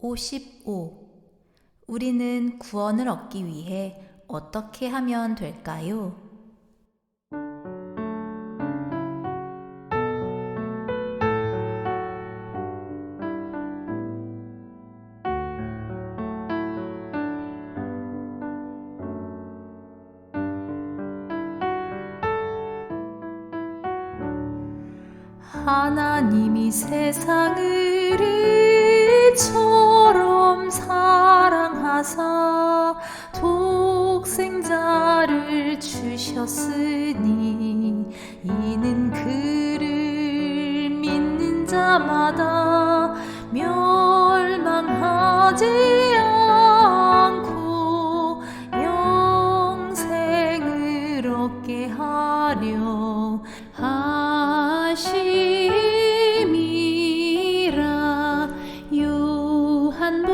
55. 우리는 구원을 얻기 위해 어떻게 하면 될까요? 하나님이 세상을 주셨으니 이는 그를 믿는 자마다 멸망하지 않고 영생을 얻게 하려 하심이라. 요한복음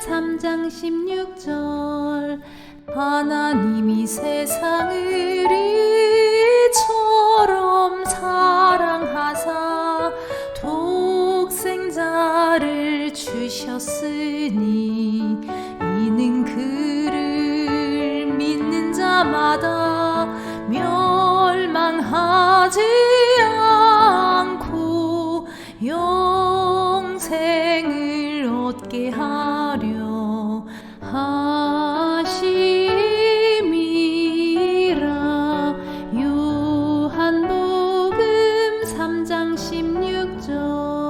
3장 16절. 하나님이 세상 계셨으니 이는 그를 믿는 자마다 멸망하지 않고 영생을 얻게 하려 하시 요한복음 3장 16절.